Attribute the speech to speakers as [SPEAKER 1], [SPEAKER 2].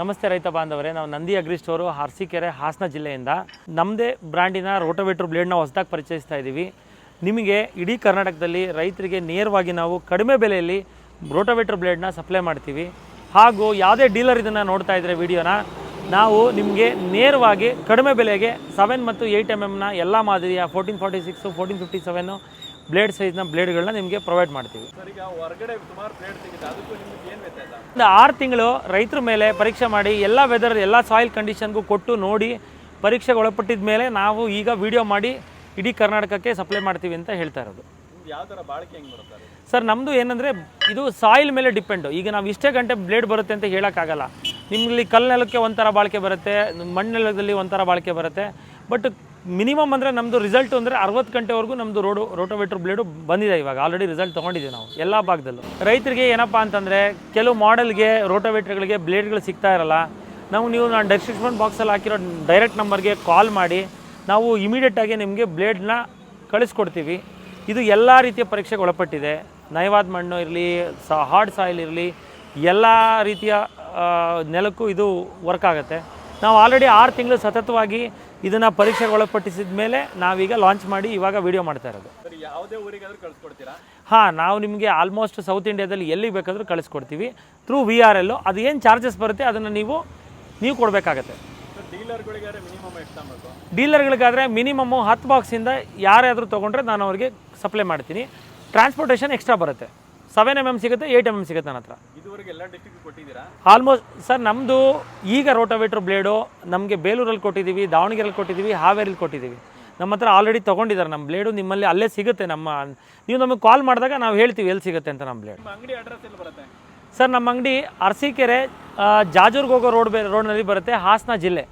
[SPEAKER 1] ನಮಸ್ತೆ ರೈತ ಬಾಂಧವರೇ, ನಾವು ನಂದಿ ಅಗ್ರಿ ಸ್ಟೋರು ಅರಸೀಕೆರೆ ಹಾಸನ ಜಿಲ್ಲೆಯಿಂದ ನಮ್ಮದೇ ಬ್ರ್ಯಾಂಡಿನ ರೋಟೋವೇಟ್ರ್ ಬ್ಲೇಡ್ನ ಹೊಸದಾಗಿ ಪರಿಚಯಿಸ್ತಾ ಇದ್ದೀವಿ. ನಿಮಗೆ ಇಡೀ ಕರ್ನಾಟಕದಲ್ಲಿ ರೈತರಿಗೆ ನೇರವಾಗಿ ನಾವು ಕಡಿಮೆ ಬೆಲೆಯಲ್ಲಿ ರೋಟೋವೇಟ್ರ್ ಬ್ಲೇಡ್ನ ಸಪ್ಲೈ ಮಾಡ್ತೀವಿ. ಹಾಗೂ ಯಾವುದೇ ಡೀಲರ್ ಇದನ್ನು ನೋಡ್ತಾ ಇದ್ದರೆ ವಿಡಿಯೋನ, ನಾವು ನಿಮಗೆ ನೇರವಾಗಿ ಕಡಿಮೆ ಬೆಲೆಗೆ ಸೆವೆನ್ ಮತ್ತು ಏಯ್ಟ್ ಎಂ ಎಮ್ನ ಎಲ್ಲ ಮಾದರಿಯ fourteen forty six fourteen fifty seven blade ಸೈಜ್ನ ಬ್ಲೇಡ್ಗಳನ್ನ ನಿಮಗೆ ಪ್ರೊವೈಡ್ ಮಾಡ್ತೀವಿ. ಒಂದು ಆರು ತಿಂಗಳು ರೈತರ ಮೇಲೆ ಪರೀಕ್ಷೆ ಮಾಡಿ ಎಲ್ಲ ವೆದರ್ ಎಲ್ಲ ಸಾಯಿಲ್ ಕಂಡೀಷನ್ಗೂ ಕೊಟ್ಟು ನೋಡಿ ಪರೀಕ್ಷೆಗೆ ಒಳಪಟ್ಟಿದ ಮೇಲೆ ನಾವು ಈಗ ವಿಡಿಯೋ ಮಾಡಿ ಇಡೀ ಕರ್ನಾಟಕಕ್ಕೆ ಸಪ್ಲೈ ಮಾಡ್ತೀವಿ ಅಂತ ಹೇಳ್ತಾ ಇರೋದು. ಸರ್ ನಮ್ಮದು ಏನಂದರೆ ಇದು ಸಾಯಿಲ್ ಮೇಲೆ ಡಿಪೆಂಡು ಈಗ ನಾವು ಇಷ್ಟೇ ಗಂಟೆ ಬ್ಲೇಡ್ ಬರುತ್ತೆ ಅಂತ ಹೇಳೋಕ್ಕಾಗಲ್ಲ. ನಿಮ್ಮಲ್ಲಿ ಕಲ್ಲು ನೆಲಕ್ಕೆ ಒಂಥರ ಬಾಳಿಕೆ ಬರುತ್ತೆ ಮಣ್ಣು ನೆಲದಲ್ಲಿ ಒಂಥರ ಬಾಳಿಕೆ ಬರುತ್ತೆ. ಬಟ್ ಮಿನಿಮಮ್ ಅಂದರೆ ನಮ್ಮದು ರಿಸಲ್ಟ್ ಅಂದರೆ ಅರವತ್ತು ಗಂಟೆವರೆಗೂ ನಮ್ಮದು ರೋಡು ರೋಟೋವೇಟ್ರ್ ಬ್ಲೇಡು ಬಂದಿದೆ ಇವಾಗ. ಆಲ್ರೆಡಿ ರಿಸಲ್ಟ್ ತೊಗೊಂಡಿದ್ದೀವಿ ನಾವು, ಎಲ್ಲ ಭಾಗದಲ್ಲೂ. ರೈತರಿಗೆ ಏನಪ್ಪ ಅಂತಂದರೆ, ಕೆಲವು ಮಾಡೆಲ್ಗೆ ರೋಟೋವೇಟ್ರ್ಗಳಿಗೆ ಬ್ಲೇಡ್ಗಳು ಸಿಗ್ತಾ ಇರಲ್ಲ. ನಾವು, ನೀವು ನಾನು ಡಿಸ್ಕ್ರಿಪ್ಷನ್ ಬಾಕ್ಸಲ್ಲಿ ಹಾಕಿರೋ ಡೈರೆಕ್ಟ್ ನಂಬರ್ಗೆ ಕಾಲ್ ಮಾಡಿ, ನಾವು ಇಮಿಡಿಯೇಟಾಗಿ ನಿಮಗೆ ಬ್ಲೇಡ್ನ ಕಳಿಸ್ಕೊಡ್ತೀವಿ. ಇದು ಎಲ್ಲ ರೀತಿಯ ಪರೀಕ್ಷೆಗೆ ಒಳಪಟ್ಟಿದೆ. ನಯವಾದ ಮಣ್ಣು ಇರಲಿ, ಸ ಹಾರ್ಡ್ ಸಾಯಿಲ್ ಇರಲಿ, ಎಲ್ಲ ರೀತಿಯ ನೆಲಕ್ಕೂ ಇದು ವರ್ಕ್ ಆಗುತ್ತೆ. ನಾವು ಆಲ್ರೆಡಿ ಆರು ತಿಂಗಳು ಸತತವಾಗಿ ಇದನ್ನು ಪರೀಕ್ಷೆಗೆ ಒಳಪಟ್ಟಿಸಿದ ಮೇಲೆ ನಾವೀಗ ಲಾಂಚ್ ಮಾಡಿ ಇವಾಗ ವಿಡಿಯೋ ಮಾಡ್ತಾ ಇರೋದು.
[SPEAKER 2] ಯಾವುದೇ ಊರಿಗಾದರೂ ಕಳಿಸ್ಕೊಡ್ತೀರಾ?
[SPEAKER 1] ಹಾಂ ನಾವು ನಿಮಗೆ ಆಲ್ಮೋಸ್ಟ್ ಸೌತ್ ಇಂಡಿಯಾದಲ್ಲಿ ಎಲ್ಲಿಗೆ ಬೇಕಾದರೂ ಕಳಿಸ್ಕೊಡ್ತೀವಿ. ಥ್ರೂ ವಿ ಆರ್ ಎಲ್ಲು ಅದು ಏನು ಚಾರ್ಜಸ್ ಬರುತ್ತೆ ಅದನ್ನು ನೀವು ನೀವು ಕೊಡಬೇಕಾಗತ್ತೆ.
[SPEAKER 2] ಡೀಲರ್ಗಳಿಗಾದರೆ
[SPEAKER 1] ಮಿನಿಮಮ್ಮು ಹತ್ತು ಬಾಕ್ಸಿಂದ ಯಾರಾದರೂ ತೊಗೊಂಡ್ರೆ ನಾನು ಅವ್ರಿಗೆ ಸಪ್ಲೈ ಮಾಡ್ತೀನಿ. ಟ್ರಾನ್ಸ್ಪೋರ್ಟೇಷನ್ ಎಕ್ಸ್ಟ್ರಾ ಬರುತ್ತೆ. ಸೆವೆನ್ ಎಂ ಎಂ ಸಿಗುತ್ತೆ ಏಯ್ಟ್ ಎಂ ಎಂ ಸಿಗುತ್ತೆ ನನ್ನ ಹತ್ರ.
[SPEAKER 2] ಇದುವರೆಗೆ ಎಲ್ಲ ಡಿಸ್ಟ್ರಿಕ್ಟ್ ಕೊಟ್ಟಿದ್ದೀರಾ?
[SPEAKER 1] ಆಲ್ಮೋಸ್ಟ್ ಸರ್ ನಮ್ಮದು ಈಗ ರೋಟೋವೇಟ್ರ್ ಬ್ಲೇಡು ನಮಗೆ ಬೇಲೂರಲ್ಲಿ ಕೊಟ್ಟಿದ್ದೀವಿ ದಾವಣಗೆರೆಯಲ್ಲಿ ಕೊಟ್ಟಿದ್ದೀವಿ ಹಾವೇರಿಲಿ ಕೊಟ್ಟಿದ್ದೀವಿ. ನಮ್ಮ ಹತ್ರ ಆಲ್ರೆಡಿ ತೊಗೊಂಡಿದ್ದಾರೆ ನಮ್ಮ ಬ್ಲೇಡು ನಿಮ್ಮಲ್ಲಿ ಅಲ್ಲೇ ಸಿಗುತ್ತೆ ನಮ್ಮ ನೀವು ನಮಗೆ ಕಾಲ್ ಮಾಡಿದಾಗ ನಾವು ಹೇಳ್ತೀವಿ ಎಲ್ಲಿ ಸಿಗುತ್ತೆ ಅಂತ ನಮ್ಮ ಬ್ಲೇಡ್
[SPEAKER 2] ಅಂಗಡಿ ಅಡ್ರೆಸ್ ಎಲ್ಲಿ ಬರುತ್ತೆ?
[SPEAKER 1] ಸರ್ ನಮ್ಮ ಅಂಗಡಿ ಅರಸೀಕೆರೆ ಜಾಜೂರ್ಗೋಗೋ ಜಾಜೂರ್ಗೆ ಹೋಗೋ ರೋಡ್ ಬೇ ರೋಡ್ನಲ್ಲಿ ಬರುತ್ತೆ ಹಾಸನ ಜಿಲ್ಲೆ.